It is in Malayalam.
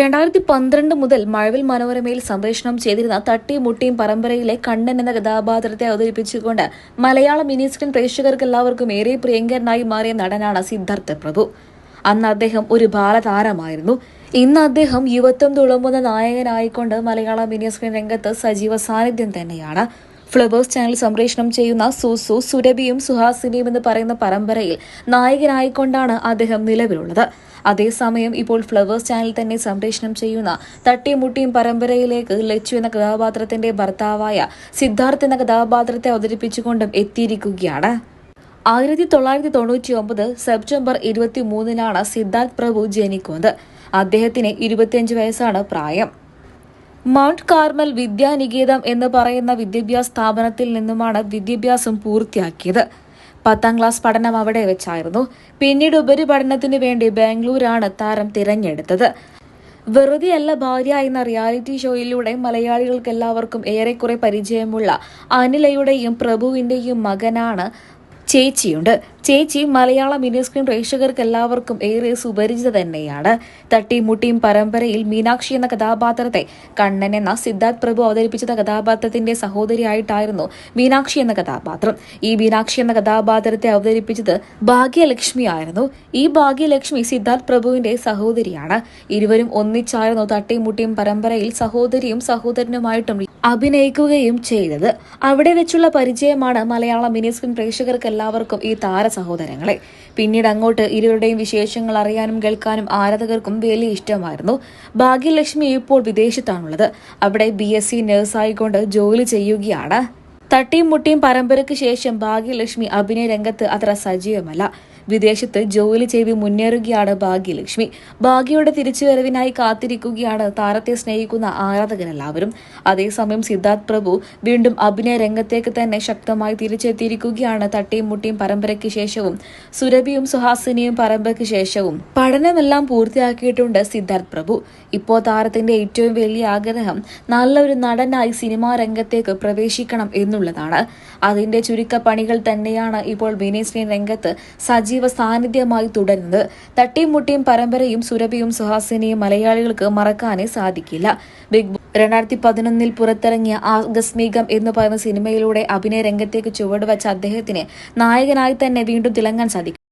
രണ്ടായിരത്തി പന്ത്രണ്ട് മുതൽ മഴവിൽ മനോരമയിൽ സംപ്രേഷണം ചെയ്തിരുന്ന തട്ടിയും മുട്ടിയും പരമ്പരയിലെ കണ്ണൻ എന്ന കഥാപാത്രത്തെ അവതരിപ്പിച്ചുകൊണ്ട് മലയാള മിനി സ്ക്രീൻ പ്രേക്ഷകർക്ക് എല്ലാവർക്കും ഏറെ പ്രിയങ്കരനായി മാറിയ നടനാണ് സിദ്ധാർത്ഥ പ്രഭു. അന്ന് അദ്ദേഹം ഒരു ബാലതാരമായിരുന്നു. ഇന്ന് അദ്ദേഹം യുവത്വം തുളുമ്പുന്ന നായകനായിക്കൊണ്ട് മലയാള മിനി സ്ക്രീൻ രംഗത്ത് സജീവ സാന്നിധ്യം തന്നെയാണ്. ഫ്ലവേഴ്സ് ചാനൽ സംപ്രേഷണം ചെയ്യുന്ന സൂസു സുരഭിയും സുഹാസിനിയും എന്ന് പറയുന്ന പരമ്പരയിൽ നായകനായിക്കൊണ്ടാണ് അദ്ദേഹം നിലവിലുള്ളത്. അതേസമയം ഇപ്പോൾ ഫ്ലവേഴ്സ് ചാനൽ തന്നെ സംപ്രേഷണം ചെയ്യുന്ന തട്ടിമുട്ടിയും പരമ്പരയിലേക്ക് ലച്ചു എന്ന കഥാപാത്രത്തിന്റെ ഭർത്താവായ സിദ്ധാർത്ഥ് എന്ന കഥാപാത്രത്തെ അവതരിപ്പിച്ചുകൊണ്ടും എത്തിയിരിക്കുകയാണ്. ആയിരത്തി തൊള്ളായിരത്തി തൊണ്ണൂറ്റി ഒമ്പത് സെപ്റ്റംബർ ഇരുപത്തി മൂന്നിനാണ് സിദ്ധാർത്ഥ് പ്രഭു ജനിക്കുന്നത്. അദ്ദേഹത്തിന് ഇരുപത്തിയഞ്ച് വയസ്സാണ് പ്രായം. മൗണ്ട് കാർമൽ വിദ്യാനികേതം എന്ന് പറയുന്ന വിദ്യാഭ്യാസ സ്ഥാപനത്തിൽ നിന്നുമാണ് വിദ്യാഭ്യാസം പൂർത്തിയാക്കിയത്. പത്താം ക്ലാസ് പഠനം അവിടെ വെച്ചായിരുന്നു. പിന്നീട് ഉപരിപഠനത്തിന് വേണ്ടി ബാംഗ്ലൂരാണ് താരം തിരഞ്ഞെടുത്തത്. വെറുതെ വെറുതെയല്ല ഭാര്യ എന്ന റിയാലിറ്റി ഷോയിലൂടെ മലയാളികൾക്ക് എല്ലാവർക്കും ഏറെക്കുറെ പരിചയമുള്ള അനിലയുടെയും പ്രഭുവിന്റെയും മകനാണ് ചേച്ചിയുണ്ട്. ചേച്ചി മലയാള മിനി സ്ക്രീൻ പ്രേക്ഷകർക്ക് എല്ലാവർക്കും ഏറെ സുപരിചിത തന്നെയാണ്. തട്ടിമുട്ടിയും പരമ്പരയിൽ മീനാക്ഷി എന്ന കഥാപാത്രത്തെ കണ്ണൻ എന്ന സിദ്ധാർത്ഥ് പ്രഭു അവതരിപ്പിച്ച കഥാപാത്രത്തിന്റെ സഹോദരിയായിട്ടായിരുന്നു മീനാക്ഷി എന്ന കഥാപാത്രം. ഈ മീനാക്ഷി എന്ന കഥാപാത്രത്തെ അവതരിപ്പിച്ചത് ഭാഗ്യലക്ഷ്മി ആയിരുന്നു. ഈ ഭാഗ്യലക്ഷ്മി സിദ്ധാർത്ഥ് പ്രഭുവിന്റെ സഹോദരിയാണ്. ഇരുവരും ഒന്നിച്ചായിരുന്നു തട്ടിമുട്ടിയും പരമ്പരയിൽ സഹോദരിയും സഹോദരനുമായിട്ടും അഭിനയിക്കുകയും ചെയ്തത്. അവിടെ വെച്ചുള്ള പരിചയമാണ് മലയാള മിനി സ്ക്രീൻ പ്രേക്ഷകർക്ക് എല്ലാവർക്കും ഈ താര സഹോദരങ്ങളെ പിന്നീട് അങ്ങോട്ട് ഇരുവരുടെയും വിശേഷങ്ങൾ അറിയാനും കേൾക്കാനും ആരാധകർക്കും വലിയ ഇഷ്ടമായിരുന്നു. ഭാഗ്യലക്ഷ്മി ഇപ്പോൾ വിദേശത്താണുള്ളത്. അവിടെ ബി എസ് സി നഴ്സായിക്കൊണ്ട് ജോലി ചെയ്യുകയാണ്. തട്ടിയും മുട്ടിയും പരമ്പരയ്ക്ക് ശേഷം ഭാഗ്യലക്ഷ്മി അഭിനയ രംഗത്ത് അത്ര സജീവമല്ല. വിദേശത്ത് ജോലി ചെയ്ത് മുന്നേറുകയാണ് ഭാഗ്യലക്ഷ്മി ഭാഗ്യയുടെ തിരിച്ചുവരവിനായി കാത്തിരിക്കുകയാണ് താരത്തെ സ്നേഹിക്കുന്ന ആരാധകരെല്ലാവരും അതേസമയം സിദ്ധാർത്ഥ് പ്രഭു വീണ്ടും അഭിനയ രംഗത്തേക്ക് തന്നെ ശക്തമായി തിരിച്ചെത്തിയിരിക്കുകയാണ് തട്ടിയും മുട്ടിയും പരമ്പരയ്ക്ക് ശേഷവും. സുരഭിയും സുഹാസിനിയും പരമ്പരയ്ക്ക് ശേഷവും. പഠനമെല്ലാം പൂർത്തിയാക്കിയിട്ടുണ്ട് സിദ്ധാർത്ഥ് പ്രഭു. ഇപ്പോൾ താരത്തിന്റെ ഏറ്റവും വലിയ ആഗ്രഹം നല്ലൊരു നടനായി സിനിമാ രംഗത്തേക്ക് പ്രവേശിക്കണം എന്നുള്ളതാണ്. അതിന്റെ ചുരുക്കപ്പണികൾ തന്നെയാണ് ഇപ്പോൾ സ്ക്രീൻ രംഗത്ത് സജീവ സാന്നിധ്യമായി തുടരുന്നത്. തട്ടിയും പരമ്പരയും സുരഭിയും സുഹാസിനിയും മലയാളികൾക്ക് മറക്കാനേ സാധിക്കില്ല. ബിഗ് രണ്ടായിരത്തി പതിനൊന്നിൽ പുറത്തിറങ്ങിയ ആകസ്മികം എന്ന് പറയുന്ന സിനിമയിലൂടെ അഭിനയ രംഗത്തേക്ക് ചുവടുവച്ച അദ്ദേഹത്തിന് നായകനായി തന്നെ വീണ്ടും തിളങ്ങാൻ സാധിക്കും.